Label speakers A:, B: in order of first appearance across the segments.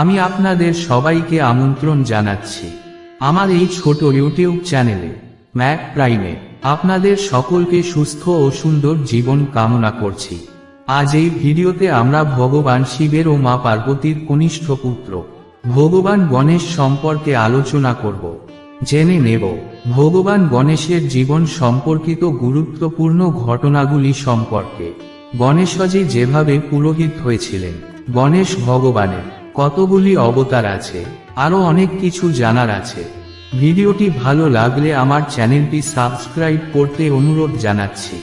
A: আমি আপনাদের সবাইকে আমন্ত্রণ জানাচ্ছি। আমার এই ছোট ইউটিউব চ্যানেলে, ম্যাক প্রাইমে, আপনাদের সকলকে সুস্থ ও সুন্দর জীবন কামনা করছি। আজ এই ভিডিওতে আমরা ভগবান শিবের ও মা পার্বতীর কনিষ্ঠ পুত্র, ভগবান গণেশ সম্পর্কে আলোচনা করব। জেনে নেব, ভগবান গণেশের জীবন সম্পর্কিত গুরুত্বপূর্ণ ঘটনাগুলি সম্পর্কে। গণেশজি যেভাবে পুরোহিত হয়েছিলেন, গণেশ ভগবানের কতগুলি অবতার আছে, আরও অনেক কিছু জানার আছে। ভিডিওটি ভালো লাগলে আমার চ্যানেলটি সাবস্ক্রাইব করতে অনুরোধ জানাচ্ছি।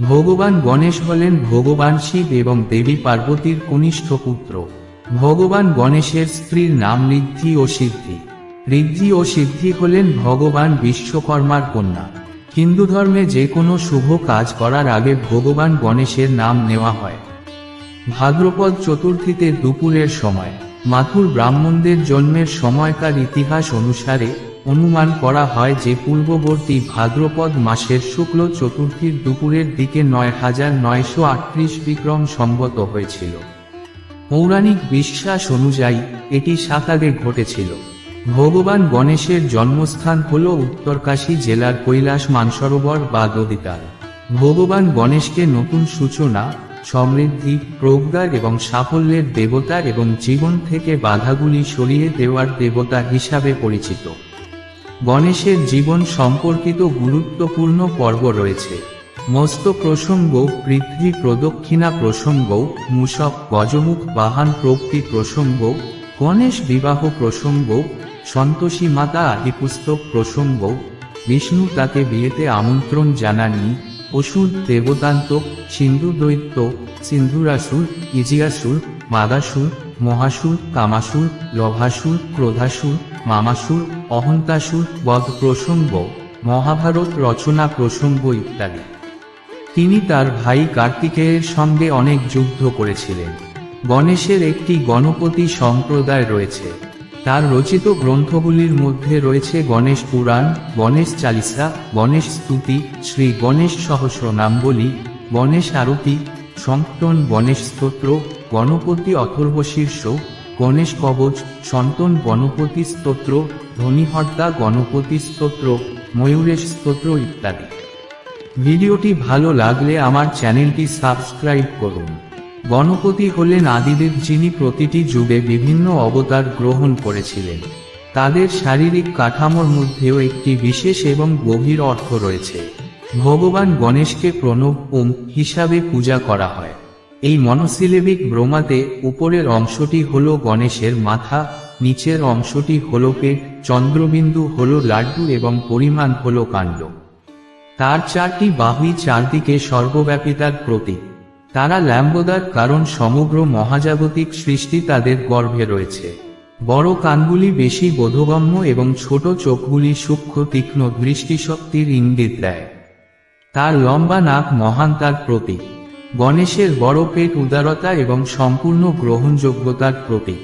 A: ভগবান গণেশ হলেন ভগবান শিব এবং দেবী পার্বতীর কনিষ্ঠ পুত্র। ভগবান গণেশের স্ত্রীর নাম ঋদ্ধি ও সিদ্ধি। ঋদ্ধি ও সিদ্ধি হলেন ভগবান বিশ্বকর্মার কন্যা। হিন্দু ধর্মে যে কোনো শুভ কাজ করার আগে ভগবান গণেশের নাম নেওয়া হয়। ভাদ্রপদ চতুর্থীতে দুপুরের সময়। মাথুর ব্রাহ্মণদের জন্মের সময়কার ইতিহাস অনুসারে অনুমান করা হয় যে পূর্ববর্তী ভাদ্রপদ মাসের শুক্ল চতুর্থীর দুপুরের দিকে নয় হাজার নয়শো আটত্রিশ বিক্রম সম্মত হয়েছিল। পৌরাণিক বিশ্বাস অনুযায়ী এটি সাকাগে ঘটেছিল। ভগবান গণেশের জন্মস্থান হল উত্তরকাশী জেলার কৈলাস মানসরোবর বা দদিতাল ভগবান গণেশকে নতুন সূচনা সমৃদ্ধি, প্রজ্ঞার এবং সাফল্যের দেবতা এবং জীবন থেকে বাধাগুলি সরিয়ে দেওয়ার দেবতা হিসাবে পরিচিত। গণেশের জীবন সম্পর্কিত গুরুত্বপূর্ণ পর্ব রয়েছে। মস্ত প্রসঙ্গ, পৃথ্বী প্রদক্ষিণা প্রসঙ্গ, মূষক গজমুখ বাহান প্রক্তি প্রসঙ্গ, গণেশ বিবাহ প্রসঙ্গ, সন্তোষী মাতা আদি পুস্তক প্রসঙ্গ, বিষ্ণু তাকে বিয়েতে আমন্ত্রণ জানাননি অসুর দেবতান্ত সিন্ধু দৈত্য সিন্ধুরাসুর ইজিয়াসুর, মাদাসুর, মহাসুর, কামাসুর, লভাসুর, ক্রোধাসুর, মামাসুর, অহন্তাসুর বধ প্রসঙ্গ মহাভারত রচনা প্রসঙ্গ ইত্যাদি। তিনি তার ভাই কার্তিকেয়ের সঙ্গে অনেক যুদ্ধ করেছিলেন। গণেশের একটি গণপতি সম্প্রদায় রয়েছে। তার রচিত গ্রন্থগুলির মধ্যে রয়েছে গণেশ পুরাণ, গণেশ চালিসা, গণেশ স্তুতি, শ্রী গণেশ সহস্রনামবলী, গণেশ আরতি, সংকটন গণেশ স্তোত্র, গণপতি অথর্ব শীর্ষ গণেশ কবচ, সন্তন গণপতি স্তোত্র, ধনীহর্তা গণপতি স্তোত্র, ময়ূরেশ স্তোত্র ইত্যাদি। ভিডিওটি ভালো লাগলে আমার চ্যানেলটি সাবস্ক্রাইব করুন। গণপতি হলেন আদিদেব যিনি প্রতিটি যুগে বিভিন্ন অবতার গ্রহণ করেছিলেন। তাদের শারীরিক কাঠামোর মধ্যেও একটি বিশেষ এবং গভীর অর্থ রয়েছে। ভগবান গণেশকে প্রণব ওম হিসাবে পূজা করা হয়। এই মনসিলেবিক ব্রোমাতে উপরের অংশটি হল গণেশের মাথা, নিচের অংশটি হল পেট, চন্দ্রবিন্দু হল লাড্ডু এবং পরিমাণ হল কাণ্ড। তার চারটি বাহুই চারদিকে সর্বব্যাপিতার প্রতীক। তারা ল্যাম্বোদার কারণ সমগ্র মহাজাগতিক সৃষ্টি তাদের গর্ভে রয়েছে। বড় কানগুলি বেশি বোধগম্য এবং ছোট চোখগুলি সূক্ষ্ম তীক্ষ্ণ দৃষ্টিশক্তির ইঙ্গিত দেয়। তার লম্বা নাক মহান তার প্রতীক। গণেশের বড় পেট উদারতা এবং সম্পূর্ণ গ্রহণযোগ্যতার প্রতীক।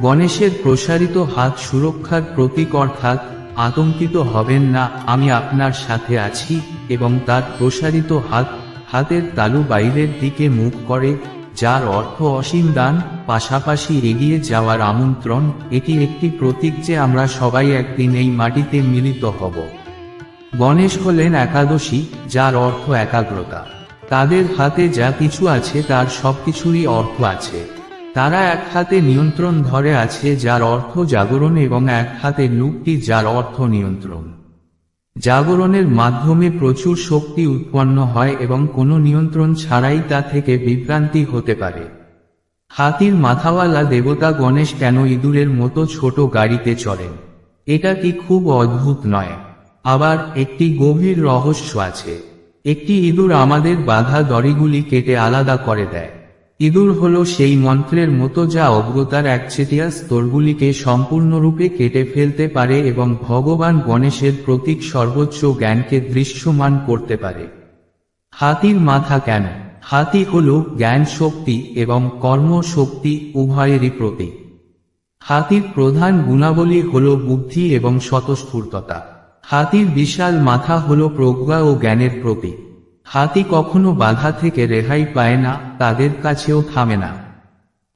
A: গণেশের প্রসারিত হাত সুরক্ষার প্রতীক অর্থাৎ, আতঙ্কিত হবেন না, আমি আপনার সাথে আছি এবং তার প্রসারিত হাত হাতের তালু বাইরের দিকে মুখ করে, যার অর্থ অসীম দান, পাশাপাশি এগিয়ে যাওয়ার আমন্ত্রণ, এটি একটি প্রতীক যে আমরা সবাই একদিন এই মাটিতে মিলিত হব। গণেশ হলেন একাদশী, যার অর্থ একাগ্রতা। তাদের হাতে যা কিছু আছে তার সবকিছুরই অর্থ আছে। তারা এক হাতে নিয়ন্ত্রণ ধরে আছে, যার অর্থ জাগরণ, এবং এক হাতে লুকটি যার অর্থ নিয়ন্ত্রণ। জাগরণের মাধ্যমে প্রচুর শক্তি উৎপন্ন হয় এবং কোনো নিয়ন্ত্রণ ছাড়াই তা থেকে বিভ্রান্তি হতে পারে। হাতির মাথাওয়ালা দেবতা গণেশ কেন ইঁদুরের মতো ছোট গাড়িতে চলেন এটা কি খুব অদ্ভুত নয়। আবার একটি গভীর রহস্য আছে। একটি ইঁদুর আমাদের বাধা দড়িগুলি কেটে আলাদা করে দেয়। ইঁদুর হল সেই মন্ত্রের মতো যা অজ্ঞতার একচেটিয়া স্তরগুলিকে সম্পূর্ণরূপে কেটে ফেলতে পারে এবং ভগবান গণেশের প্রতীক সর্বোচ্চ জ্ঞানকে দৃশ্যমান করতে পারে। হাতির মাথা কেন? হাতি হল জ্ঞান শক্তি এবং কর্ম শক্তি উভয়েরই প্রতীক। হাতির প্রধান গুণাবলী হল বুদ্ধি এবং স্বতঃস্ফূর্ততা। হাতির বিশাল মাথা হল প্রজ্ঞা ও জ্ঞানের প্রতীক। হাতি কখনো বাধা থেকে রেহাই পায় না, তাদের কাছেও থামে না।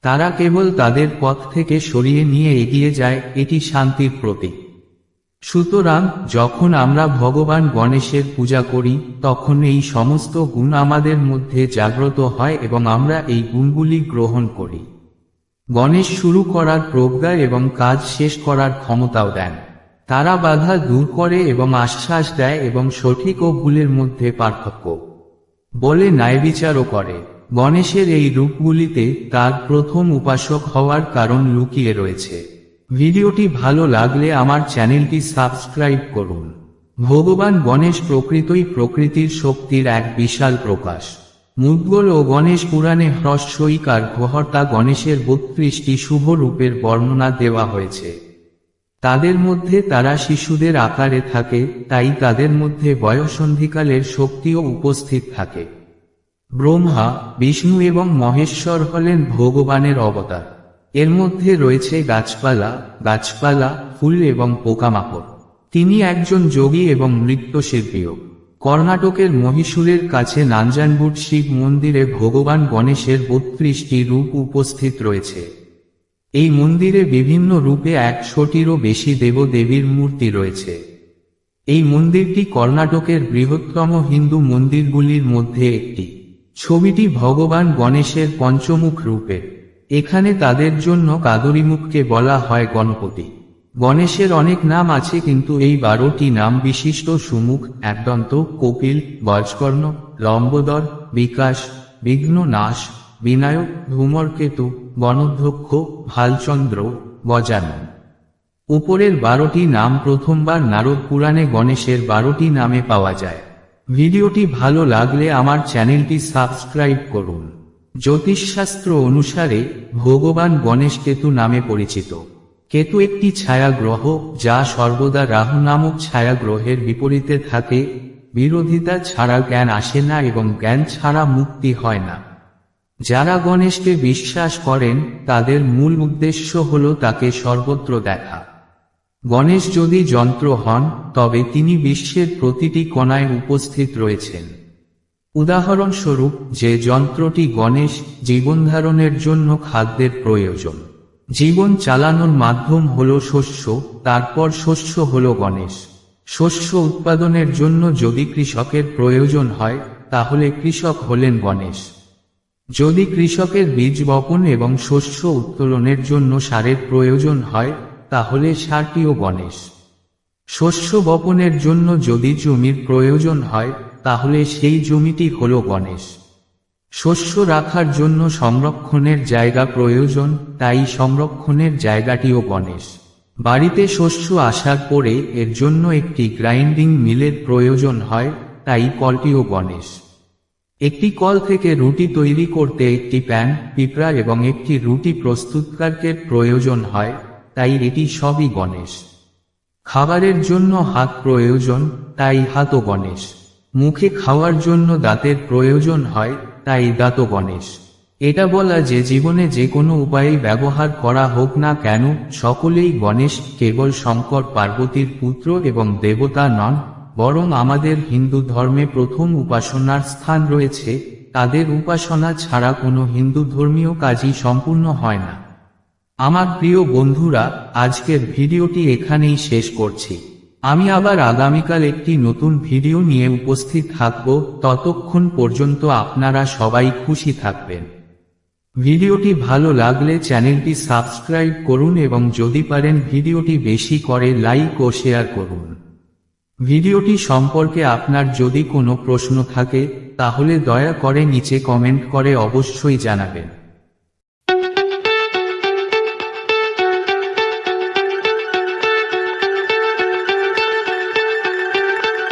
A: তারা কেবল তাদের পথ থেকে সরিয়ে নিয়ে এগিয়ে যায়, এটি শান্তির প্রতীক। সুতরাং, যখন আমরা ভগবান গণেশের পূজা করি, তখন এই সমস্ত গুণ আমাদের মধ্যে জাগ্রত হয় এবং আমরা এই গুণগুলি গ্রহণ করি। গণেশ শুরু করার প্রজ্ঞা এবং কাজ শেষ করার ক্ষমতাও দেন। তারা বাধা দূর করে এবং আশ্বাস দেয় এবং সঠিক ও ভুলের মধ্যে পার্থক্য বলে ন্যায়বিচারও করে। গণেশের এই রূপগুলিতে তার প্রথম উপাসক হওয়ার কারণ লুকিয়ে রয়েছে। ভিডিওটি ভালো লাগলে আমার চ্যানেলটি সাবস্ক্রাইব করুন। ভগবান গণেশ প্রকৃতই প্রকৃতির শক্তির এক বিশাল প্রকাশ। মুদ্গল ও গণেশ পুরাণে হ্রস্বইকার ঘহর্তা গণেশের বত্রিশটি শুভ রূপের বর্ণনা দেওয়া হয়েছে। তাদের মধ্যে তারা শিশুদের আকারে থাকে, তাই তাদের মধ্যে বয়সন্ধিকালের শক্তিও উপস্থিত থাকে। ব্রহ্মা, বিষ্ণু এবং মহেশ্বর হলেন ভগবানের অবতার। এর মধ্যে রয়েছে গাছপালা গাছপালা, ফুল এবং পোকামাকড়। তিনি একজন যোগী এবং নৃত্যশিল্পীও। কর্ণাটকের মহীশূরের কাছে নাঞ্জানবুট শিব মন্দিরে ভগবান গণেশের বত্রিশটি রূপ উপস্থিত রয়েছে। এই মন্দিরে বিভিন্ন রূপে একশোটিরও বেশি দেবদেবীর মূর্তি রয়েছে। এই মন্দিরটি কর্ণাটকের বৃহত্তম হিন্দু মন্দিরগুলির মধ্যে একটি। ছবিটি ভগবান গণেশের পঞ্চমুখ রূপে। এখানে তাদের জন্য কাদরিমুখকে বলা হয় গণপতি। গণেশের অনেক নাম আছে কিন্তু এই বারোটি নাম বিশিষ্ট সুমুখ, একদন্ত, কপিল, বজকর্ণ, লম্বোদর, বিকাশ বিঘ্ন নাশ বিনায়ক ধূমরকেতু গণধ্যক্ষ ভালচন্দ্র, গজানন। উপরের বারোটি নাম প্রথমবার নারদ পুরাণে গণেশের বারোটি নামে পাওয়া যায়। ভিডিওটি ভালো লাগলে আমার চ্যানেলটি সাবস্ক্রাইব করুন। জ্যোতিষশাস্ত্র অনুসারে ভগবান গণেশ কেতু নামে পরিচিত। কেতু একটি ছায়া গ্রহ যা সর্বদা রাহু নামক ছায়া গ্রহের বিপরীতে থাকে। বিরোধিতা ছাড়া জ্ঞান আসে না এবং জ্ঞান ছাড়া মুক্তি হয় না। যারা গণেশকে বিশ্বাস করেন, তাদের মূল উদ্দেশ্য হল তাকে সর্বত্র দেখা। গণেশ যদি যন্ত্র হন, তবে তিনি বিশ্বের প্রতিটি কণায় উপস্থিত রয়েছেন। উদাহরণস্বরূপ, যে যন্ত্রটি গণেশ জীবনধারণের জন্য খাদ্যের প্রয়োজন। জীবন চালানোর মাধ্যম হল শস্য, তারপর শস্য হল গণেশ। শস্য উৎপাদনের জন্য যদি কৃষকের প্রয়োজন হয়, তাহলে কৃষক হলেন গণেশ। যদি কৃষকের বীজ বপন এবং শস্য উত্তোলনের জন্য সারের প্রয়োজন হয়, তাহলে সারটিও গণেশ। শস্য বপনের জন্য যদি জমির প্রয়োজন হয়, তাহলে সেই জমিটি হল গণেশ। শস্য রাখার জন্য সংরক্ষণের জায়গা প্রয়োজন, তাই সংরক্ষণের জায়গাটিও গণেশ। বাড়িতে শস্য আসার পরে এর জন্য একটি গ্রাইন্ডিং মিলের প্রয়োজন হয়, তাই কলটিও গণেশ। একটি কল থেকে রুটি তৈরি করতে একটি প্যান, পিঁপড়া এবং একটি রুটি প্রস্তুতকারকের প্রয়োজন হয়, তাই এটি সবই গণেশ। খাবারের জন্য হাত প্রয়োজন, তাই হাতও গণেশ। মুখে খাওয়ার জন্য দাঁতের প্রয়োজন হয়, তাই দাঁতও গণেশ। এটা বলা যে জীবনে যে কোনো উপায়ে ব্যবহার করা হোক না কেন, সকলেই গণেশ, কেবল শঙ্কর, পার্বতীর পুত্র এবং দেবতা নন বরং আমাদের হিন্দু ধর্মে প্রথম উপাসনার স্থান রয়েছে, তাদের উপাসনা ছাড়া কোনো হিন্দু ধর্মীয় কাজই সম্পূর্ণ হয় না। আমার প্রিয় বন্ধুরা, আজকের ভিডিওটি এখানেই শেষ করছি। আমি আবার আগামীকাল একটি নতুন ভিডিও নিয়ে উপস্থিত থাকব, ততক্ষণ পর্যন্ত আপনারা সবাই খুশি থাকবেন। ভিডিওটি ভালো লাগলে চ্যানেলটি সাবস্ক্রাইব করুন এবং যদি পারেন ভিডিওটি বেশি করে লাইক ও শেয়ার করুন। ভিডিওটি সম্পর্কে আপনার যদি কোনো প্রশ্ন থাকে, তাহলে দয়া করে নিচে কমেন্ট করে অবশ্যই জানাবেন।